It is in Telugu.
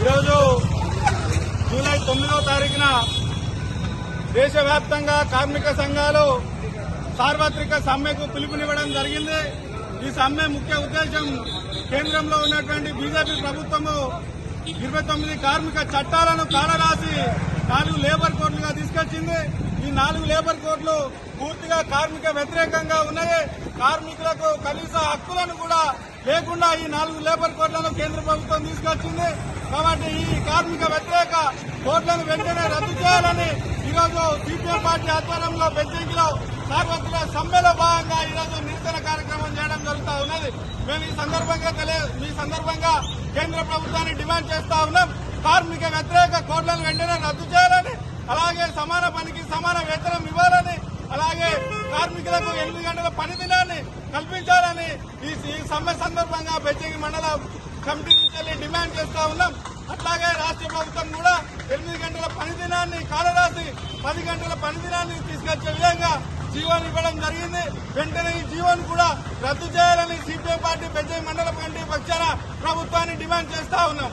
ఈరోజు జూలై తొమ్మిదవ తారీఖున దేశవ్యాప్తంగా కార్మిక సంఘాలు సార్వత్రిక సమ్మెకు పిలుపునివ్వడం జరిగింది. ఈ సమ్మె ముఖ్య ఉద్దేశం కేంద్రంలో ఉన్నటువంటి బీజేపీ ప్రభుత్వము ఇరవై తొమ్మిది కార్మిక చట్టాలను కాడరాసి నాలుగు లేబర్ కోడ్లుగా తీసుకొచ్చింది. ఈ నాలుగు లేబర్ కోడ్లు పూర్తిగా కార్మిక వ్యతిరేకంగా ఉన్నాయి. కార్మికులకు కనీస హక్కులను కూడా లేకుండా ఈ నాలుగు లేబర్ కోడ్లను కేంద్ర ప్రభుత్వం తీసుకొచ్చింది. కాబట్టి ఈ కార్మిక వ్యతిరేక కోడ్లను వెంటనే రద్దు చేయాలని ఈరోజు సిపిఎం పార్టీ ఆధ్వర్యంలో బెంచంకిలో సార్వత్రిక సమ్మెలో భాగంగా ఈరోజు నిరసన కార్యక్రమం చేయడం జరుగుతూ ఉన్నది. మేము ఈ సందర్భంగా తెలియ ఈ సందర్భంగా కేంద్ర ప్రభుత్వాన్ని డిమాండ్ చేస్తా ఉన్నాం. కార్మిక వ్యతిరేక కోడ్లను వెంటనే రద్దు చేయాలని అలాగే సమాన పనికి సమాన వేతనం ఇవ్వాలి కార్మికులకు ఎనిమిది గంటల పని దినాన్ని కల్పించాలని ఈ సమ్మె సందర్భంగా బెచ్చగి మండల కమిటీ నుంచి డిమాండ్ చేస్తా ఉన్నాం. అట్లాగే రాష్ట్ర ప్రభుత్వం కూడా ఎనిమిది గంటల పని దినాన్ని కాలరాసి పది గంటల పని దినాన్ని తీసుకొచ్చే విధంగా జీవోని ఇవ్వడం జరిగింది. వెంటనే ఈ జీవోని కూడా రద్దు చేయాలని సిపిఐ పార్టీ బెజ్జంగి మండల కమిటీ పక్షాన ప్రభుత్వాన్ని డిమాండ్ చేస్తా ఉన్నాం.